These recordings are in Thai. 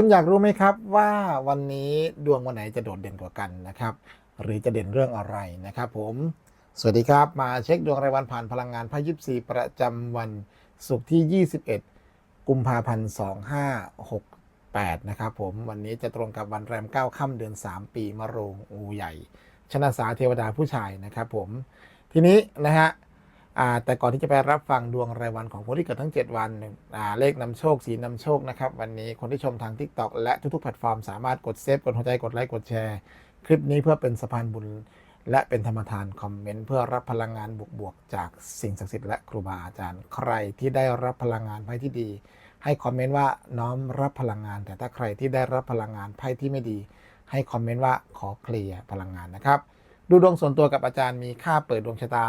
คุณอยากรู้ไหมครับว่าวันนี้ดวงวันไหนจะโดดเด่นกว่ากันนะครับ หรือจะเด่นเรื่องอะไรนะครับผม สวัสดีครับมาเช็คดวงรายวันผ่านพลังงานไพ่ยิปซีประจำวันศุกร์ที่ 21 กุมภาพันธ์ 2568 นะครับผมวันนี้จะตรงกับวันแรม 9 ค่ำเดือน 3 ปีมะโรงอูใหญ่ ชนะสาเทวดาผู้ชายนะครับผมทีนี้นะฮะ แต่ก่อนที่จะไปรับฟังดวงรายวันของคนที่เกิดทั้ง 7 วันอ่าเลขนำโชคสีนำโชคนะครับวันนี้คนที่ชมทาง TikTok และทุกๆแพลตฟอร์มสามารถกดเซฟกดหัวใจกดไลค์กดแชร์ คลิปนี้เพื่อเป็นสะพานบุญและเป็นธรรมทานคอมเมนต์เพื่อรับพลังงานบวกๆจากสิ่งศักดิ์สิทธิ์และครูบาอาจารย์ ใครที่ได้รับพลังงานไพ่ที่ดี ให้คอมเมนต์ว่าน้อมรับพลังงาน แต่ถ้าใครที่ได้รับพลังงานไพ่ที่ไม่ดี ให้คอมเมนต์ว่าขอเคลียร์พลังงานนะครับ ดูดวงส่วนตัวกับอาจารย์มีค่าเปิดดวงชะตา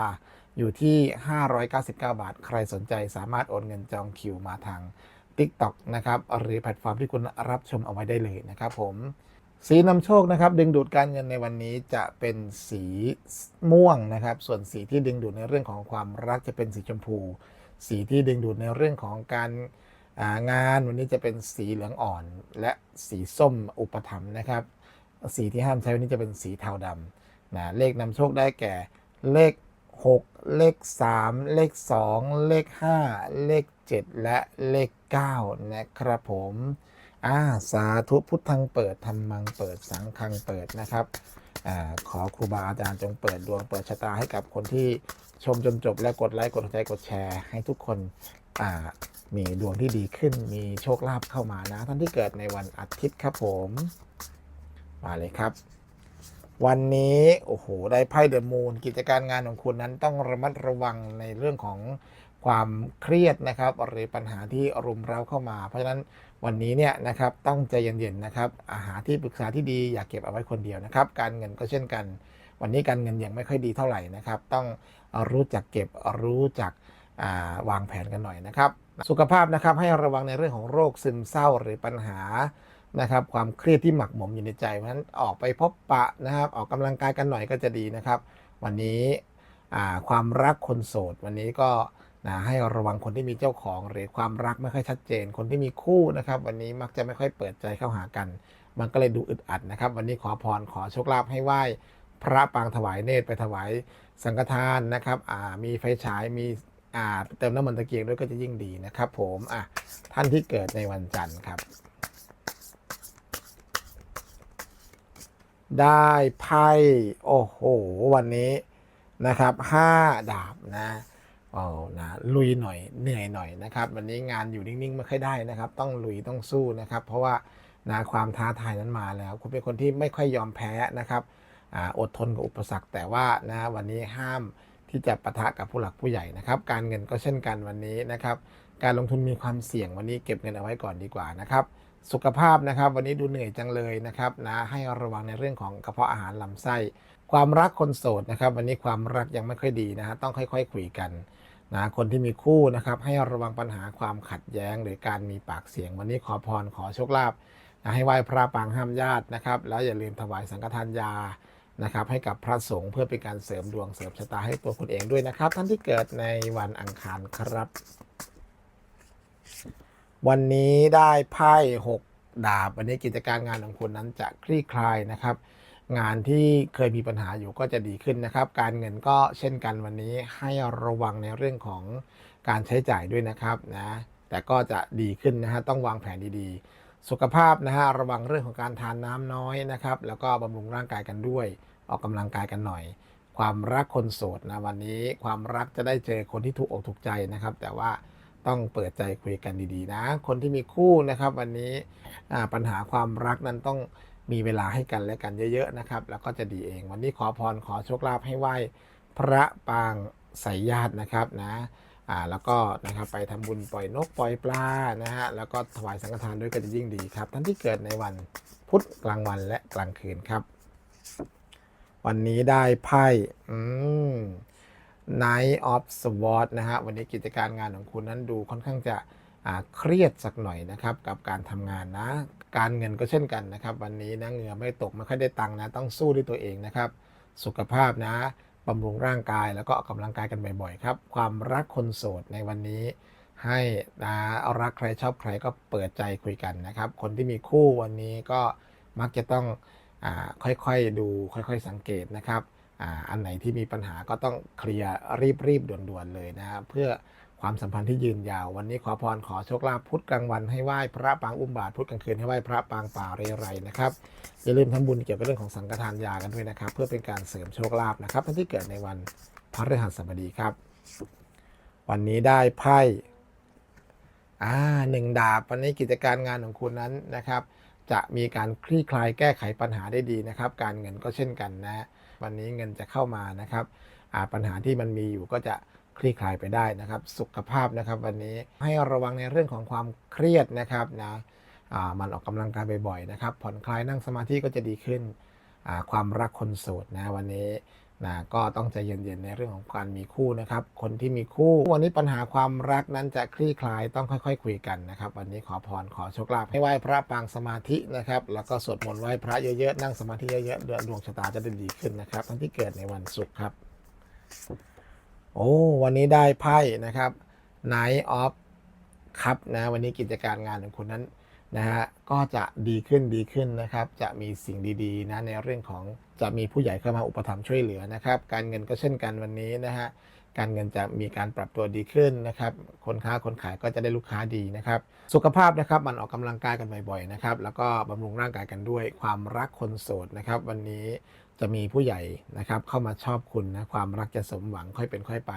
อยู่ที่ 599 บาท ใครสนใจสามารถโอนเงินจองคิวมาทาง TikTok นะครับหรือแพลตฟอร์มที่คุณรับชมเอาไว้ได้เลยนะครับผมสีนำโชคนะครับ ดึงดูดการเงินในวันนี้จะเป็นสีม่วงนะครับ ส่วนสีที่ดึงดูดในเรื่องของความรักจะเป็นสีชมพู สีที่ดึงดูดในเรื่องของการางานวันนี้จะเป็นสีเหลืองอ่อน และสีส้มอุปถัมภ์นะครับ สีที่ห้ามใช้วันนี้จะเป็นสีเทาดำนะเลขนำโชคได้แก่เลข 6 เลข 3 เลข 2 เลข 5 เลข 7 และเลข 9 นะครับผมอ่าสาธุพุทธังเปิดธรรมังเปิดสังฆังเปิดนะครับอขอครูบาอาจารย์จงเปิดดวงเปิดชะตาให้กับคนที่ชมจนจบและกดไลค์กดใจกดแชร์ให้ทุกคนอ่ามีดวงที่ดีขึ้น มีโชคลาภเข้ามานะ ท่านที่เกิดในวันอาทิตย์ครับผม มาเลยครับ วันนี้โอ้โหได้ไพ่เดอะมูนกิจการงานของคุณนั้นต้องระมัดระวังในเรื่องของความเครียดนะครับหรือปัญหาที่รุมเร้าเข้ามา เพราะฉะนั้นวันนี้เนี่ยนะครับต้องใจเย็นๆนะครับอาหาที่ปรึกษาที่ดีอย่าเก็บเอาไว้คนเดียวนะครับ การเงินก็เช่นกัน วันนี้การเงินยังไม่ค่อยดีเท่าไหร่นะครับ ต้องรู้จักเก็บรู้จักาวางแผนกันหน่อยนะครับ สุขภาพนะครับให้ระวังในเรื่องของโรคซึมเศร้าหรือปัญหา นะครับความเครียดที่หมักหมมอยู่ในใจเพราะฉะนั้นออกไปพบปะนะครับ ออกกำลังกายกันหน่อยก็จะดีนะครับ วันนี้ความรักคนโสด วันนี้ก็นะให้ระวังคนที่มีเจ้าของ หรือความรักไม่ค่อยชัดเจน คนที่มีคู่นะครับ วันนี้มักจะไม่ค่อยเปิดใจเข้าหากัน มันก็เลยดูอึดอัดนะครับ วันนี้ขอพรขอโชคลาภให้ไหว้พระปางถวายเนตรไปถวายสังฆทานนะครับมีไฟฉายมีเติมน้ำมันตะเกียงด้วยก็จะยิ่งดีนะครับ ผมท่านที่เกิดในวันจันทร์ครับ ได้ไพ่โอ้โห วันนี้นะครับห้าดาบนะโอ้นะลุยหน่อยเหนื่อยหน่อยนะครับ วันนี้งานอยู่นิ่งๆไม่ค่อยได้นะครับ ต้องลุยต้องสู้นะครับ เพราะว่านะความท้าทายนั้นมาแล้วคุณเป็นคนที่ไม่ค่อยยอมแพ้นะครับออดทนกับอุปสรรคแต่ว่านะวันนี้ห้ามที่จะปะทะกับผู้หลักผู้ใหญ่นะครับ การเงินก็เช่นกันวันนี้นะครับ การลงทุนมีความเสี่ยงวันนี้เก็บเงินเอาไว้ก่อนดีกว่านะครับ สุขภาพนะครับวันนี้ดูเหนื่อยจังเลยนะครับนะให้ระวังในเรื่องของกระเพาะอาหารลำไส้ ความรักคนโสดนะครับ วันนี้ความรักยังไม่ค่อยดีนะฮะต้องค่อย ๆ คุยกันนะคนที่มีคู่นะครับให้ระวังปัญหาความขัดแย้ง หรือการมีปากเสียง วันนี้ขอพรขอโชคลาภนะให้ไหว้พระปางห้ามญาตินะครับ แล้วอย่าลืมถวายสังฆทานยานะครับให้กับพระสงฆ์เพื่อเป็นการเสริมดวงเสริมชะตาให้ตัวคุณเองด้วยนะครับ ท่านที่เกิดในวันอังคารครับ วันนี้ได้ไพ่หกดาบวันนี้กิจการงานของคุณนั้นจะคลี่คลายนะครับ งานที่เคยมีปัญหาอยู่ก็จะดีขึ้นนะครับ การเงินก็เช่นกันวันนี้ให้ระวังในเรื่องของการใช้จ่ายด้วยนะครับนะแต่ก็จะดีขึ้นนะฮะต้องวางแผนดีๆ สุขภาพนะฮะระวังเรื่องของการทานน้ำน้อยนะครับ แล้วก็บำรุงร่างกายกันด้วย ออกกำลังกายกันหน่อย ความรักคนโสดนะวันนี้ความรักจะได้เจอคนที่ถูกอกถูกใจนะครับ แต่ว่า ต้องเปิดใจคุยกันดีๆนะ คนที่มีคู่นะครับวันนี้ปัญหาความรักนั้นต้องมีเวลาให้กันและกันเยอะๆนะครับ แล้วก็จะดีเอง วันนี้ขอพรขอโชคลาภให้ไหว้พระปางสายญาตินะครับนะอ่าแล้วก็นะครับไปทำบุญปล่อยนกปล่อยปลานะฮะแล้วก็ถวายสังฆทานด้วยก็จะยิ่งดีครับ ท่านที่เกิดในวันพุธกลางวันและกลางคืนครับ วันนี้ได้ไพ่อืม Night of Sword นะฮะวันนี้กิจการงานของคุณนั้นดูค่อนข้างจะเครียดสักหน่อยนะครับกับการทำงานนะ การเงินก็เช่นกันนะครับ วันนี้นะเหงื่อไม่ตกไม่ค่อยได้ตังค์นะ ต้องสู้ด้วยตัวเองนะครับ สุขภาพนะบำรุงร่างกายแล้วก็ออกกำลังกายกันบ่อยๆครับ ความรักคนโสดในวันนี้ ให้นะรักใครชอบใครก็เปิดใจคุยกันนะครับ คนที่มีคู่วันนี้ก็มักจะต้องอค่อยๆดูค่อยๆสังเกตนะครับ อ่าอันไหนที่มีปัญหาก็ต้องเคลียร์รีบๆด่วนๆเลยนะครับเพื่อความสัมพันธ์ที่ยืนยาว วันนี้ขอพรขอโชคลาภพุธกลางวันให้ไหว้พระปางอุ้มบาทพุธกลางคืนให้ไหว้พระปางป่าเรไรนะครับอย่าลืมทำบุญเกี่ยวกับเรื่องของสังฆทานยากันด้วยนะครับ เพื่อเป็นการเสริมโชคลาภนะครับท่านที่เกิดในวันพระฤหัสบดีครับ วันนี้ได้ไพ่อ่าหนึ่งดาบวันนี้กิจการงานของคุณนั้นนะครับ จะมีการคลี่คลายแก้ไขปัญหาได้ดีนะครับ การเงินก็เช่นกันนะ วันนี้เงินจะเข้ามานะครับปัญหาที่มันมีอยู่ก็จะคลี่คลายไปได้นะครับ สุขภาพนะครับ วันนี้ให้ระวังในเรื่องของความเครียดนะครับนะมันออกกำลังกายบ่อยๆนะครับ ผ่อนคลายนั่งสมาธิก็จะดีขึ้นความรักคนโสดนะวันนี้ นะก็ต้องใจเย็นๆในเรื่องของการมีคู่นะครับ คนที่มีคู่ วันนี้ปัญหาความรักนั้นจะคลี่คลายต้องค่อยๆคุยกันนะครับ วันนี้ขอพรขอโชคลาภให้ไหว้พระปางสมาธินะครับ แล้วก็สวดมนต์ไหว้พระเยอะๆนั่งสมาธิเยอะๆเดือนดวงชะตาจะได้ดีขึ้นนะครับท่านที่เกิดในวันศุกร์ครับ โอ้วันนี้ได้ไพ่นะครับ Night of ครับนะวันนี้กิจการงานของคุณนั้น นะฮะก็จะดีขึ้นดีขึ้นนะครับ จะมีสิ่งดีๆนะในเรื่องของจะมีผู้ใหญ่เข้ามาอุปถัมภ์ช่วยเหลือนะครับ การเงินก็เช่นกันวันนี้นะฮะการเงินจะมีการปรับตัวดีขึ้นนะครับ คนค้าคนขายก็จะได้ลูกค้าดีนะครับ สุขภาพนะครับมันออกกำลังกายกันบ่อยๆนะครับ แล้วก็บำรุงร่างกายกันด้วยความรักคนโสดนะครับ วันนี้จะมีผู้ใหญ่นะครับเข้ามาชอบคุณนะความรักจะสมหวังค่อยเป็นค่อยไป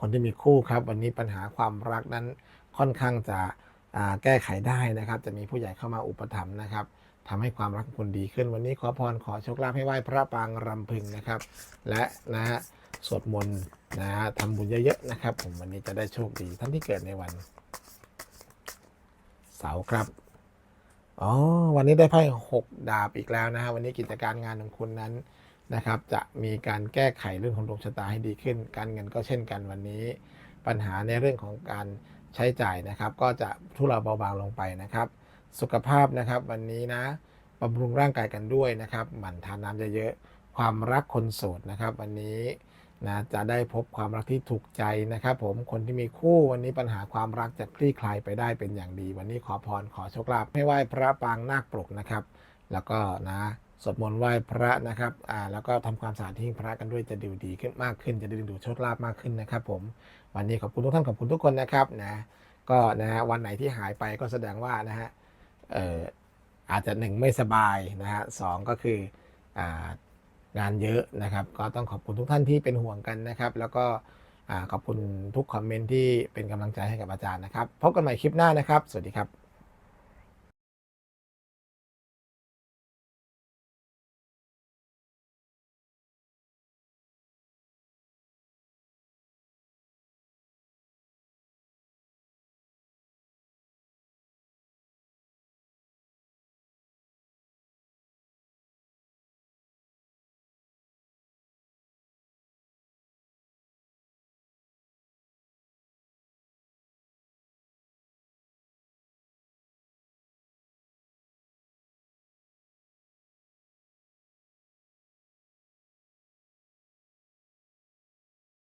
คนที่มีคู่ครับ วันนี้ปัญหาความรักนั้นค่อนข้างจะ แก้ไขได้นะครับ จะมีผู้ใหญ่เข้ามาอุปถัมภ์นะครับทำให้ความรักคุณดีขึ้นวันนี้ขอพรขอโชคลาภให้ไหว้พระปางรำพึงนะครับ และนะฮะสวดมนต์นะฮะทำบุญเยอะๆนะครับ ผมวันนี้จะได้โชคดีท่านที่เกิดในวัน เสาร์ครับอ๋อวันนี้ได้ไพ่หกดาบอีกแล้วนะฮะวันนี้กิจการงานของคุณนั้นนะครับ จะมีการแก้ไขเรื่องของดวงชะตาให้ดีขึ้น การเงินก็เช่นกันวันนี้ ปัญหาในเรื่องของการ ใช้จ่ายนะครับ ก็จะทุเลาเบาบางลงไปนะครับ สุขภาพนะครับวันนี้นะบำรุงร่างกายกันด้วยนะครับ หมั่นทานน้ำเยอะๆความรักคนโสดนะครับ วันนี้นะจะได้พบความรักที่ถูกใจนะครับ ผมคนที่มีคู่วันนี้ปัญหาความรักจะคลี่คลายไปได้เป็นอย่างดี วันนี้ขอพรขอโชคลาภให้ไหว้พระปางนาคปรกนะครับ แล้วก็นะ สวดมนต์ไหว้พระนะครับอ่าแล้วก็ทำความสะอาดที่พระกันด้วยจะดูดีขึ้นมากขึ้น จะดึงดูดโชคลาภมากขึ้นนะครับ ผม วันนี้ขอบคุณทุกท่านขอบคุณทุกคนนะครับนะก็นะฮะวันไหนที่หายไปก็แสดงว่านะฮะเอ่ออาจจะหนึ่งไม่สบายนะฮะสองก็คืออ่างานเยอะนะครับ ก็ต้องขอบคุณทุกท่านที่เป็นห่วงกันนะครับ แล้วก็อ่าขอบคุณทุกคอมเมนต์ที่เป็นกำลังใจให้กับอาจารย์นะครับพบกันใหม่คลิปหน้านะครับ สวัสดีครับ